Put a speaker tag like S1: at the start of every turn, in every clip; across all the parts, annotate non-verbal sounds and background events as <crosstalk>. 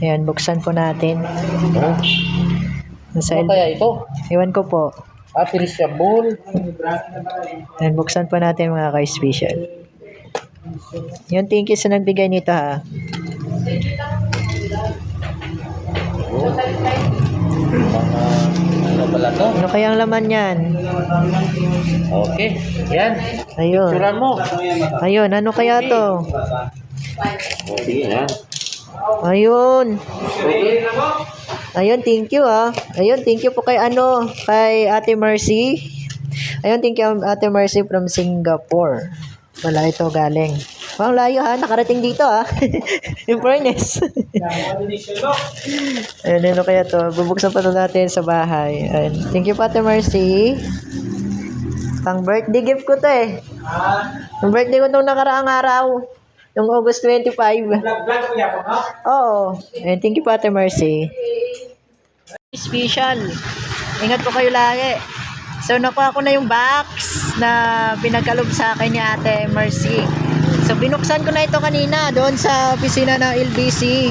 S1: Ayan, buksan po natin.
S2: Oh,
S1: Nasa
S2: ano kaya ito?
S1: Iwan ko po.
S2: Ah, perishable.
S1: Ayan, buksan po natin mga ka-special. Yung thank you sa nagbigay nito ha.
S2: Oh. Ano pala to?
S1: Ano kayang laman yan?
S2: Okay. Yan.
S1: Ayun.
S2: Picturean mo.
S1: Ayun, ano kaya to?
S2: Oh, sige yan.
S1: Ayun. Ayun, thank you ah. Ayun, thank you po kay ano, kay Ate Mercy. Ayun, thank you Ate Mercy from Singapore. Wala ito galing. Ang layo ha, nakarating dito ha. <laughs> In fairness. <laughs> Ayun, ano kaya to? Bubuksan pa natin sa bahay. Ayun. Thank you Ate Mercy. Pang birthday gift ko to eh. Yung birthday ko nung nakaraang araw. Yung August 25. Oo. Ayun, thank you po Ate Mercy. Special. Ingat po kayo lagi. So, nakuha ko na yung box na pinagkalob sa akin ni Ate Mercy. So, binuksan ko na ito kanina doon sa opisina ng LBC.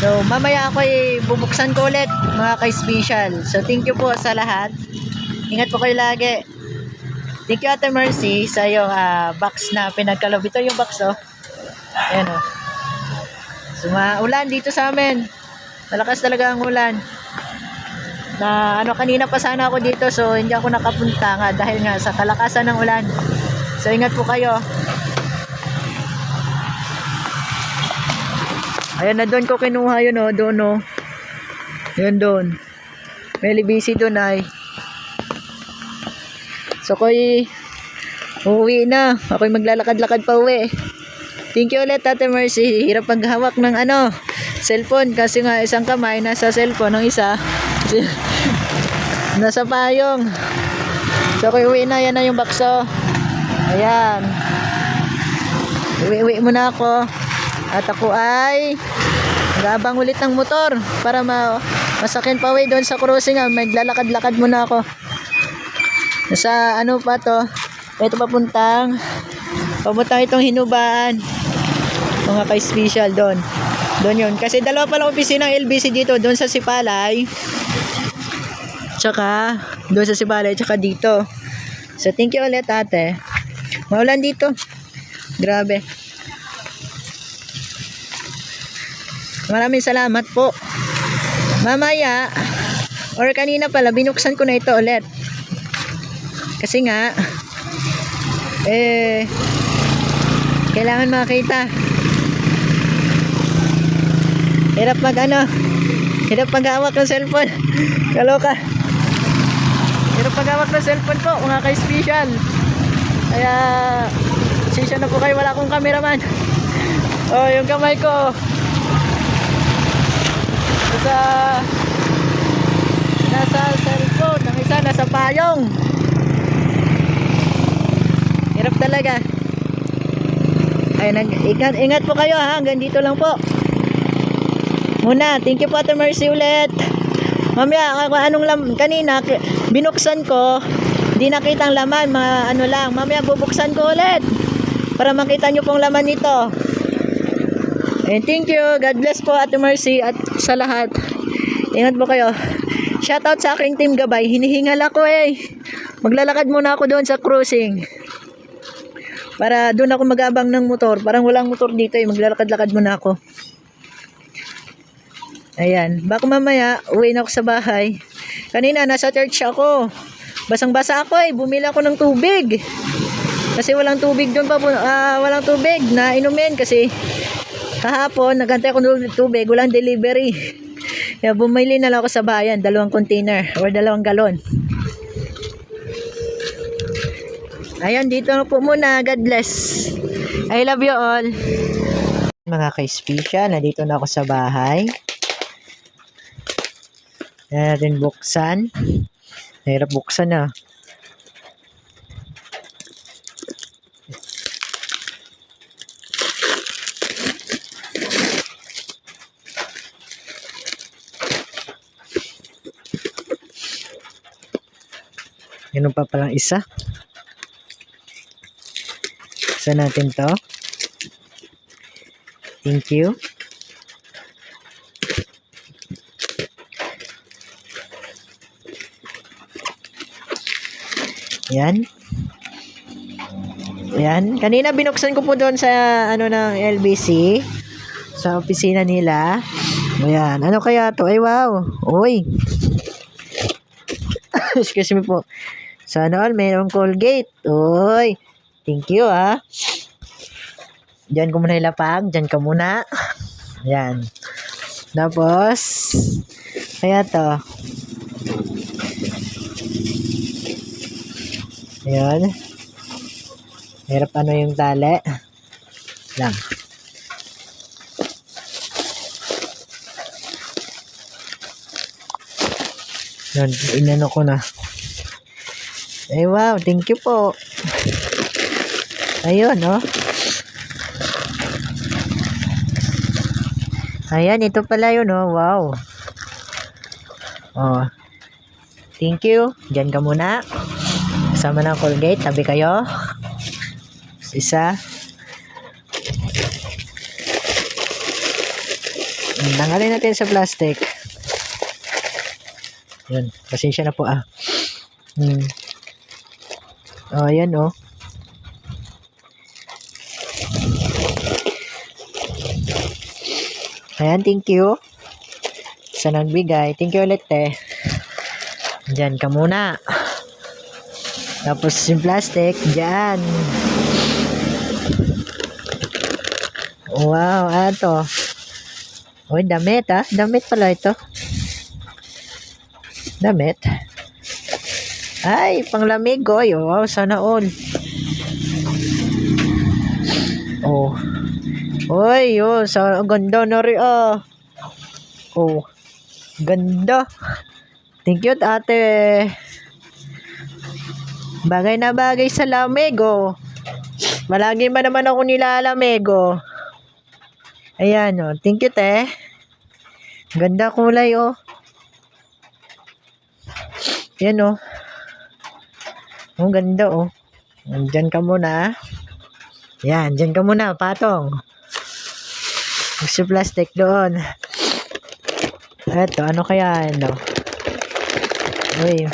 S1: So, mamaya ako ay bubuksan ko ulit mga ka-special. So, thank you po sa lahat. Ingat po kayo lagi. Thank you Ate Mercy sa yung ah, box na pinagkalob. Ito yung box oh. Ayan oh. So, maulan dito sa amin. Malakas talaga ang ulan. Na ano kanina pa sana ako dito so hindi ako nakapunta nga dahil nga sa kalakasan ng ulan. So ingat po kayo. Ayan na doon ko kinuha yun oh, doon oh. Yun doon. May busy doon ay. So ko'y uuwi na. Ako'y maglalakad-lakad pa uwi. Thank you ulit Ate Mercy. Hirap paghawak ng ano, cellphone kasi nga isang kamay nasa cellphone, ng isa <laughs> nasa payong. So kung uwi na, yan na yung bakso. Ayan. Uwi-uwi muna ako. At ako ay gabang ulit ng motor para ma masakin pa uwi doon sa cruising. Ah. Maglalakad-lakad muna ako. Sa ano pa to? Ito papuntang papuntang itong hinubaan mga ka-special doon. Doon yun. Kasi dalawa pa lang opisina ng LBC dito. Doon sa Sipalay. Tsaka, doon sa Sipalay. Tsaka dito. So, thank you ulit ate. Maulan dito. Grabe. Maraming salamat po. Mamaya, or kanina pala, binuksan ko na ito ulit. Kasi nga, eh, kailangan makita. Hirap mag ano, hirap maghawak ng cellphone. <laughs> Kaloka. Hirap maghawak ng cellphone po, mga ka-special. Kaya, sisya na po kayo, wala akong cameraman. <laughs> Oh, yung kamay ko. Nasa, nasa cellphone, ang isa nasa payong. Hirap talaga. Ay, nag, ingat, ingat po kayo ha, hanggang dito lang po. Muna, thank you po Ate Mercy ulit. Mamaya, anong lam, kanina, binuksan ko, di nakita ang laman, mga ano lang. Mamaya, bubuksan ko ulit. Para makita nyo pong laman nito. And thank you. God bless po Ate Mercy at sa lahat. Ingat po kayo. Shoutout sa aking team gabay. Hinihingal ako eh. Maglalakad muna ako doon sa cruising. Para doon ako magabang ng motor. Parang walang motor dito eh. Maglalakad-lakad muna ako. Ayan. Baka mamaya, uwi na ako sa bahay. Kanina, nasa church ako. Basang-basa ako eh. Bumili ako ng tubig. Kasi walang tubig doon pa. ah, walang tubig na inumin kasi kahapon, nagantay ako ng tubig. Walang delivery. Kaya bumili na lang ako sa bayan. Dalawang container or dalawang galon. Ayan, dito na po muna. God bless. I love you all. Mga ka-special, nandito na ako sa bahay. Ayan natin buksan. Nahirap buksan ah. Ganun pa palang isa. Buksan natin to. Thank you. Yan. Yan. Kanina binuksan ko po doon sa ano ng LBC. Sa opisina nila. Ayan. Ano kaya to? Ay, wow. Uy. <coughs> Excuse me po. Sana all, mayroong Colgate. Uy. Thank you ah. Diyan ko muna ilapag. Diyan ka muna. Ayan. Tapos, kaya to. Ayan. Hirap ano yung tali. Lang. Yan, inano ko na. Ay, wow. Thank you po. Ayun, oh. Ayan, ito pala yun, oh. Wow. Oh. Thank you. Diyan ka muna. Kasama ng Colgate. Tabi kayo. Isa. Tanggalin natin sa plastic. Yun. Pasensya na po ah. Hmm. Oh, ayan oh. Ayan, thank you. Sa nagbigay. Thank you ulit eh. Diyan ka muna. Tapos yung plastic, diyan. Wow, ato. Uy, damit ah. Damit pala ito. Damit. Ay, panglamig. Oy, wow, sana all. Oh. Uy, oh, sa ang ganda na rin ah. Oh. Ganda. Thank you, ate. Bagay na bagay sa lamig, oh. Malagi ba naman ako nilalamig, oh. Ayan, oh. Thank you, te. Ganda kulay, oh. Yan, oh. Ang ganda, oh. Diyan ka muna, ah. Yan, diyan ka muna, patong. Gusto plastic doon. Eto, ano kaya, ano? Uy,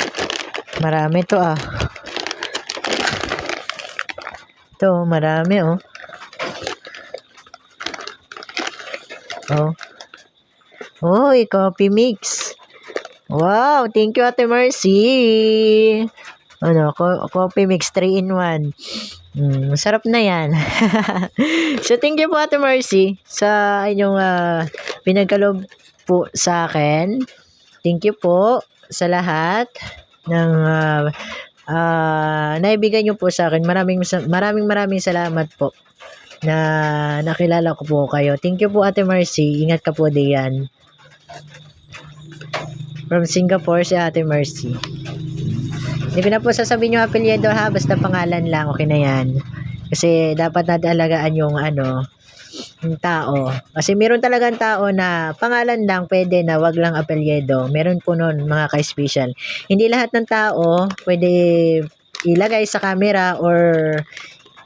S1: marami to, ah. Ito, marami, oh. Oh. Uy, coffee mix. Wow, thank you Ate Mercy. Ano, co- coffee mix 3 in 1. Mm, masarap na yan. <laughs> so, thank you po Ate Mercy sa inyong pinagkalob po sa akin. Thank you po sa lahat ng ah, ah, naibigay niyo po sa akin. Maraming maraming maraming salamat po na nakilala ko po kayo. Thank you po Ate Mercy. Ingat ka po diyan. From Singapore si Ate Mercy. Hindi na po sasabihin yung apelyido ha, basta pangalan lang, okay na yan. Kasi dapat nadalagaan yung ano, yung tao. Kasi meron talagang tao na pangalan lang pwede na wag lang apelyido. Meron po nun mga ka-special. Hindi lahat ng tao pwede ilagay sa camera or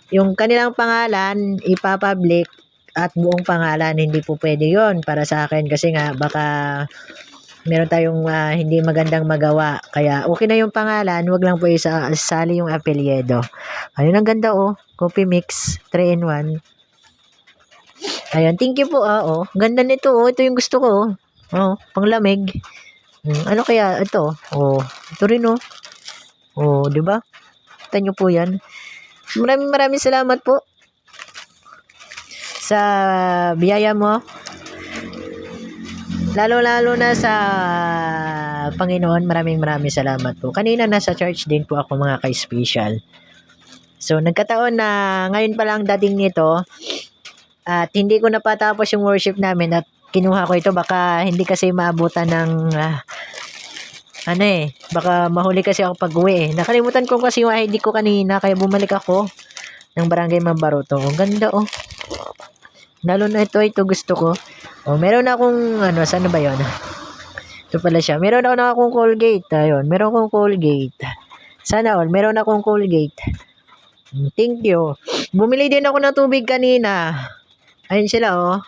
S1: yung kanilang pangalan ipapublic at buong pangalan hindi po pwede yon para sa akin kasi nga baka meron tayong ah, hindi magandang magawa. Kaya okay na yung pangalan, wag lang po isa sali yung apelyido. Ayun ang ganda oh, coffee mix 3 in 1. Ayun, thank you po ah, oh. Ganda nito oh, ito yung gusto ko oh. Oh, panglamig. Hmm, ano kaya ito? Oh, ito rin oh. Oh, 'di ba? Kita nyo po 'yan. Maraming maraming salamat po sa biyaya mo Lalo-lalo na sa Panginoon, maraming maraming salamat po. Kanina nasa church din po ako mga ka-special. So, nagkataon na ngayon pa lang dating nito at hindi ko napatapos yung worship namin at kinuha ko ito baka hindi kasi maabutan ng ah, ano eh, baka mahuli kasi ako pag uwi eh. Nakalimutan ko kasi yung ID ko kanina kaya bumalik ako ng barangay Mabaruto. Ang ganda oh. Lalo na ito, ito gusto ko. Oh, meron akong, ano, saan ba yun? Ito pala siya. Meron ako na akong Colgate. Ayun, meron akong Colgate. Sana all, meron akong Colgate. Mm, Thank you. Bumili din ako ng tubig kanina. Ayun sila, oh.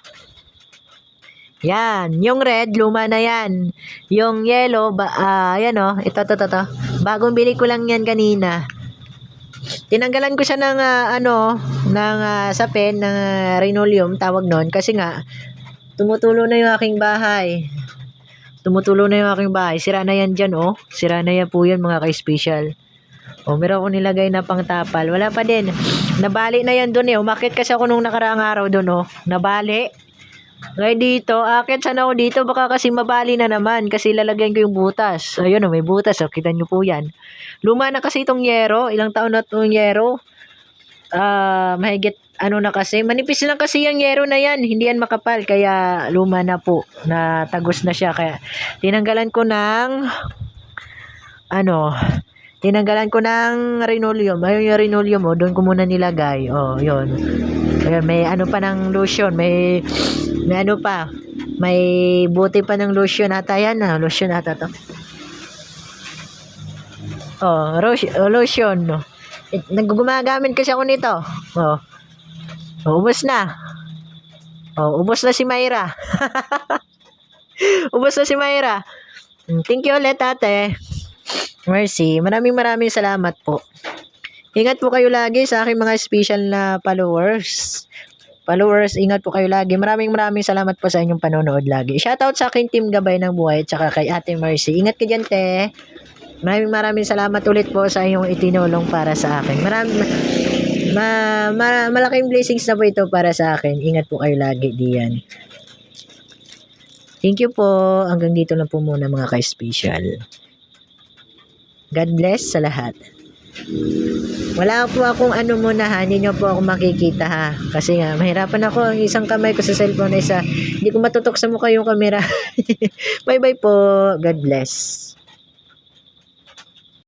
S1: Yan. Yung red, luma na yan. Yung yellow, ba, ah, yan, oh. Ito, ito, ito, ito. Bagong bili ko lang yan kanina. tinanggalan ko siya ng ah, ano, ng ah, sapin, ng uh, linoleum, tawag nun, kasi nga, tumutulo na yung aking bahay. Tumutulo na yung aking bahay. Sira na yan dyan, oh. Sira na yan po yan, mga ka-special. Oh, meron ako nilagay na pangtapal. Wala pa din. Nabali na yan doon eh. Umakit kasi ako nung nakaraang araw doon, oh. Nabali. Ngayon dito, akit sana ako dito. Baka kasi mabali na naman. Kasi lalagyan ko yung butas. Ayun, oh, may butas. Oh. Kita nyo po yan. Luma na kasi itong yero. Ilang taon na itong yero. Ah, mahigit ano na kasi. Manipis lang kasi yung yero na yan. Hindi yan makapal. Kaya luma na po. Na tagos na siya. Kaya tinanggalan ko ng ano, tinanggalan ko ng linoleum. Ayun yung linoleum mo, doon ko muna nilagay. Oh, yun. Ayun, may ano pa ng lotion, may may ano pa, may buti pa ng lotion ata yan, ah. lotion ata to. Oh, oh, lotion. no. Naggumagamit kasi ako nito. Oh. Oh, ubos na. Oh, ubos na si Mayra. <laughs> ubos na si Mayra. Mm, Thank you ulit, ate. Mercy. Maraming maraming salamat po. Ingat po kayo lagi sa aking mga special na followers. Followers, ingat po kayo lagi. Maraming maraming salamat po sa inyong panonood lagi. Shoutout sa aking team Gabay ng Buhay at saka kay Ate Mercy. Ingat ka dyan, te. Maraming maraming salamat ulit po sa inyong itinulong para sa akin. Maraming ma, ma, malaking blessings na po ito para sa akin. Ingat po kayo lagi diyan. Thank you po. Hanggang dito lang po muna mga ka-special. God bless sa lahat. Wala po akong ano muna ha, hindi nyo po ako makikita ha. Kasi nga, mahirapan ako. Ang isang kamay ko sa cellphone, isa, hindi ko matutok sa mukha yung camera. <laughs> Bye bye po. God bless.